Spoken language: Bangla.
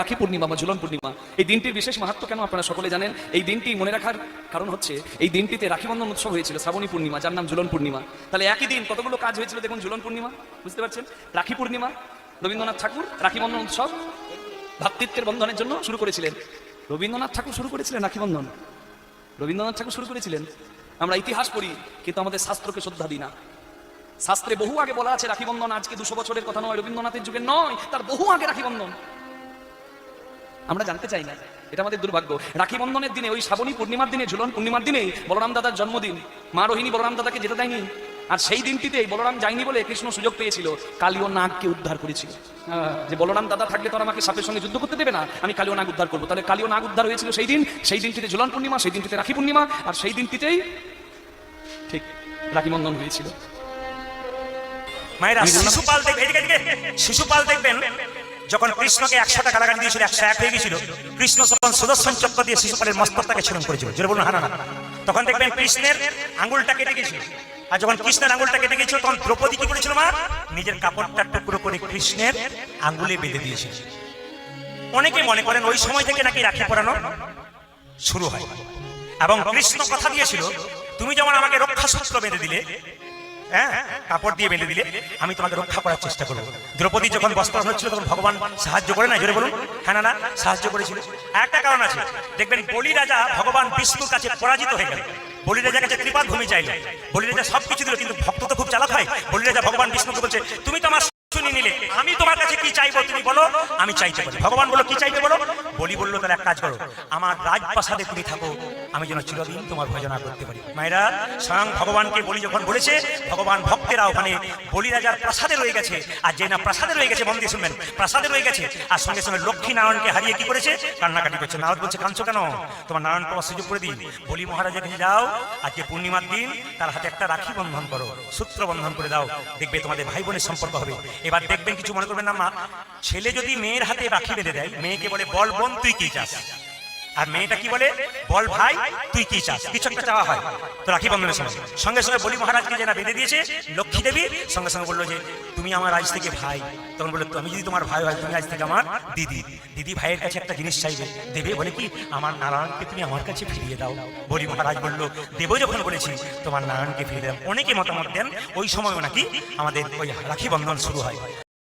রাখি পূর্ণিমা বা ঝুলন পূর্ণিমা, এই দিনটির বিশেষ মাহাত্ম কেন আপনারা সকলে জানেন? এই দিনটি মনে রাখার কারণ হচ্ছে, এই দিনটিতে রাখি বন্ধন উৎসব হয়েছিল, শ্রাবণী পূর্ণিমা, যার নাম ঝুলন পূর্ণিমা। তাহলে একই দিন কতগুলো কাজ হয়েছিল দেখুন ঝুলন পূর্ণিমা, বুঝতে পারছেন? রাখি পূর্ণিমা, রবীন্দ্রনাথ ঠাকুর রাখি বন্ধন উৎসব ভ্রাতৃত্বের বন্ধনের জন্য শুরু করেছিলেন। রবীন্দ্রনাথ ঠাকুর শুরু করেছিলেন রাখি বন্ধন? রবীন্দ্রনাথ ঠাকুর শুরু করেছিলেন? আমরা ইতিহাস পড়ি, কিন্তু আমাদের শাস্ত্রকে শ্রদ্ধা দিই না। শাস্ত্রে বহু আগে বলা আছে, রাখি বন্ধন আজকে দুশো বছরের কথা নয়, রবীন্দ্রনাথের যুগে নয়, তার বহু আগে রাখি বন্ধন। আমরা জানতে চাই না। এটা আমাদের দুর্ভাগ্য। রাখি বন্ধনের দিনে ওই শ্রাবণী পূর্ণিমার দিনে ঝুলন পূর্ণিমার দিনেই বলরাম দাদার জন্মদিন। মা রোহিণী বলরাম দাদাকে যেতে দেয়নি। আর সেই দিনটিতেই বলরাম যায়নি বলে কৃষ্ণ সুযোগ পেয়েছিল। কালীয় নাগকে উদ্ধার করেছিল। যে বলরাম দাদা থাকলে তো আমাকে সাপের সঙ্গে যুদ্ধ করতে দেবে না। আমি কালীয় নাগ উদ্ধার করব। তাহলে কালীয় নাগ উদ্ধার হয়েছিল সেই দিন। সেই দিনটিতে ঝুলন পূর্ণিমা সেই দিনটিতে রাখি পূর্ণিমা। আর সেই দিনটিতেই ঠিক রাখি বন্ধন হয়েছিল। মায়েরা শিশুপাল শিশুপাল দেখবেন যখন কৃষ্ণকে একশো টাকা লাগান দিয়েছিল একশো এক হয়ে গেছিল কৃষ্ণ তখন সুদর্শন চক্র দিয়ে শিশুপালের মস্তকটাকে ছিলন করেছিল। জোরে বলুন হানা তখন দেখবেন কৃষ্ণের আঙ্গুলটা কেটে গেছিল আর যখন কৃষ্ণের আঙুলটা কেটে গেছিল তখন দ্রৌপদী কি করেছিল মা? নিজের কাপড়টা টুকরো করে কৃষ্ণের আঙ্গুলে বেঁধে দিয়েছিল। অনেকে মনে করেন ওই সময় থেকে নাকি রাখি পরানো শুরু হয়। এবং কৃষ্ণ কথা দিয়েছিল, তুমি যেমন আমাকে রক্ষা সূত্র বেঁধে দিলে হ্যাঁ কাপড় দিয়ে বেঁধে দিলে আমি তোমাকে রক্ষা করার চেষ্টা করব। দ্রৌপদী যখন বস্ত্র হচ্ছিল তখন ভগবান সাহায্য করে না জোরে বলুন। হ্যাঁ না সাহায্য করেছিল। একটা কারণ আছে। দেখবেন, বলি রাজা ভগবান বিষ্ণুর কাছে পরাজিত হয়ে গেল। বলি রাজার কাছে কৃপা ভূমি চাইলে বলি রাজা সবকিছু দিল, কিন্তু ভক্ত তো খুব চালাক হয়। বলি রাজা ভগবান বিষ্ণুকে বলছে, তুমি তো আমার শুনি নিলে, আমি কি চাইব তুমি বলো? আমি চাইতে পারি। ভগবান বলো কি চাইতে বলো? বলি বলল, তাহলে এক কাজ করো। আমার রাজপ্রাসাদে তুমি থাকো। আমি যেন চিরদিন তোমার ভজনা করতে পারি। মায়েরা, স্বয়ং ভগবানকে বলি যখন বলেছে, ভগবান ভক্তেরা ওখানে বলি রাজার প্রাসাদে রয়ে গেছে। আর যে না প্রাসাদে রয়ে গেছে দিয়ে শুনবেন, প্রাসাদে রয়ে গেছে। আর সঙ্গে সঙ্গে লক্ষ্মী নারায়ণকে হারিয়ে কি করেছে? কান্নাকাটি করছে। নারদ বলছে, কাঁদছো কেন? তোমার নারায়ণ পাওয়ার সুযোগ করে দিন। বলি মহারাজের কাছে যাও। আজকে পূর্ণিমার দিন, তার হাতে একটা রাখি বন্ধন করো। সূত্র বন্ধন করে দাও। দেখবে তোমাদের ভাই বোনের সম্পর্ক হবে। এবার দেখবেন কিছু মনে করবেন না, মা ছেলে যদি মেয়ের হাতে রাখি বেঁধে দেয়, মেয়েকে বলে, বল বোন, তুই কি চাস? আর মেয়েটা কি বলে, বল ভাই, তুই কি চাস? কিছু একটা চাওয়া হয়। তো রাখি বন্ধনের সময়। সঙ্গে সঙ্গে বলি মহারাজকে যে না বেঁধে দিয়েছে, লক্ষ্মী দেবী, সঙ্গে সঙ্গে বলল যে, তুমি আমার আজ থেকে ভাই। তখন বলল, আমি যদি তোমার ভাই হয়, তুমি আজ থেকে আমার দিদি। দিদি ভাইয়ের কাছে একটা জিনিস চাইবে, দেবে বলে কি, আমার নারায়ণকে তুমি আমার কাছে ফিরিয়ে দাও। বলি মহারাজ বলল, দেবো যখন বলেছি, তোমার নারায়ণকে ফিরিয়ে দাও। অনেকে মতামত দেন, ওই সময়ও নাকি আমাদের ওই রাখি বন্ধন শুরু হয়।